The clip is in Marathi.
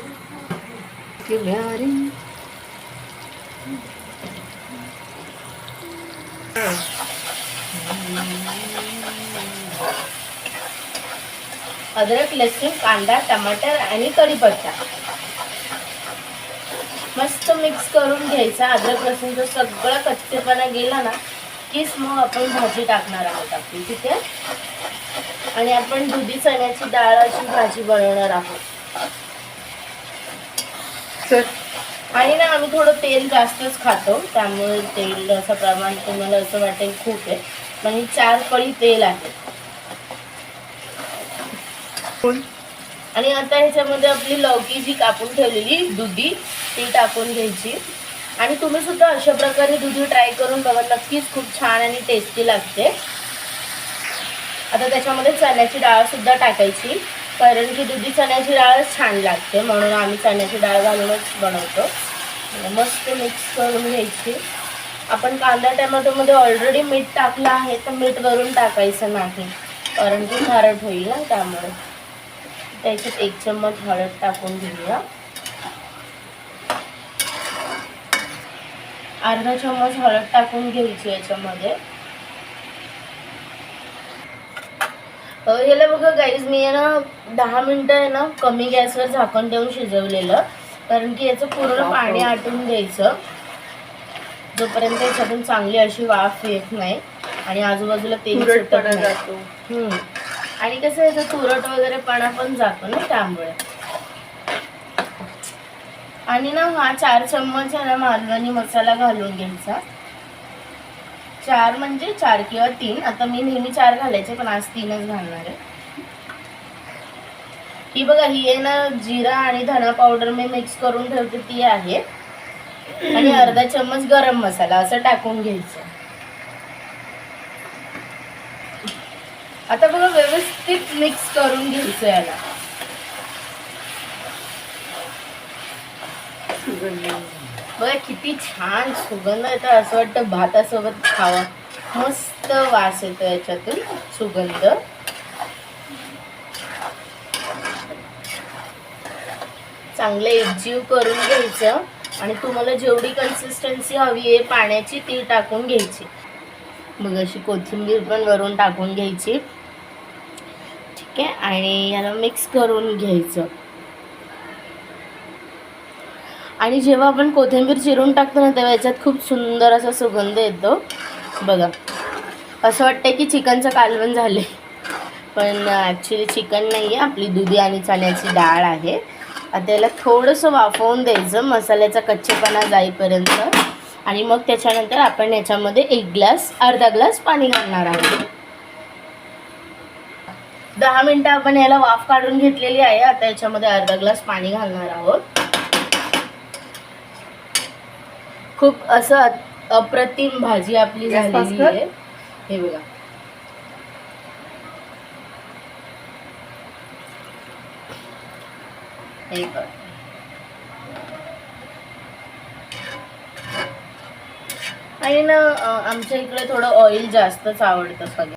इश्क प्यारी अद्रक लसूण कांदा टमाटर आणि कढीपत्ता. मस्त मिक्स करून घ्यायचा. अद्रक लसूणचा सगळा कच्चेपणा गेला ना कीच मग आपण भाजी टाकणार आहोत आपली ठीक आहे? आणि आपण दुधी चण्याची डाळ अशी भाजी बनवणार आहोत. आणि ना आम्ही थोडं तेल जास्तच खातो त्यामुळे तेल असं प्रमाण तुम्हाला असं वाटेल खूप आहे. पण ही चार पळी तेल आहे. आणि आता ह्याच्यामध्ये आपली लौकी जी कापून ठेवलेली दुधी ती टाकून घ्यायची. आणि तुम्ही सुद्धा अशा प्रकारे दुधी ट्राय करून बघा नक्कीच खूप छान आणि टेस्टी लागते. आता त्याच्यामध्ये चण्याची डाळ सुद्धा टाकायची. कारण की दुधी चण्याची डाळच छान लागते म्हणून आम्ही चण्याची डाळ घालूनच बनवतो. म्हणजे मस्त मिक्स करून घ्यायची. आपण कांदा टमॅटोमध्ये ऑलरेडी मीठ टाकलं आहे तर मीठ वरून टाकायचं नाही. कारण की खारट होईल ना त्यामुळे. त्याच्यात एक चम्मच हळद टाकून घेऊया. अर्धा चम्मच हळद टाकून घ्यायची याच्यामध्ये. अ, याला बघा गाईज मी आहे ना दहा मिनटं आहे ना कमी गॅसवर झाकण देऊन शिजवलेलं. कारण की याचं पूर्ण पाणी आटून द्यायचं. जोपर्यंत याच्यातून चांगली अशी वाफ येत नाही. आणि आजूबाजूला तेल सुटत तुरटपणा नाही. जातो. हम्म. आणि कसं याचं तुरट वगैरे पणा पण जातो ना त्यामुळे. आणि ना हा चार चम्मच आहे ना मालवणी मसाला घालून घ्यायचा. चार म्हणजे चार किंवा तीन. आता मी नेहमी चार घालायचे पण आज तीनच घालणार आहे. ही बघा ही आहे ना जिरा आणि धना पावडर मी मिक्स करून ठेवते ती आहे. आणि अर्धा चम्मच गरम मसाला असं टाकून घ्यायचं. आता बघा व्यवस्थित मिक्स करून घ्यायचं याला. बघा किती छान सुगंध येतो असं वाटतं भातासोबत खावा. मस्त वास येतो याच्यातून सुगंध. चांगलं एकजीव करून घ्यायचं आणि तुम्हाला जेवढी कन्सिस्टन्सी हवी आहे पाण्याची ती टाकून घ्यायची. मग अशी कोथिंबीर पण वरून टाकून घ्यायची. ठीक आहे? आणि याला मिक्स करून घ्यायचं. आणि जेव्हा आपण कोथिंबीर चिरून टाकतो ना तेव्हा याच्यात खूप सुंदर असा सुगंध येतो. बघा असं वाटतं की चिकनचं कालवण झाले पण ॲक्च्युली चिकन नाही आहे आपली दुधी आणि चण्याची डाळ आहे. आता याला थोडंसं वाफवून द्यायचं मसाल्याचा कच्चेपणा जाईपर्यंत. आणि मग त्याच्यानंतर आपण याच्यामध्ये एक ग्लास अर्धा ग्लास पाणी घालणार आहोत. दहा मिनटं आपण याला वाफ काढून घेतलेली आहे आता याच्यामध्ये अर्धा ग्लास पाणी घालणार आहोत. खूप असं अप्रतिम भाजी आपली झालेली. आहे हे बघा हे. आणि ना आमच्या इकडे थोडं ऑइल जास्तच आवडतं सगळं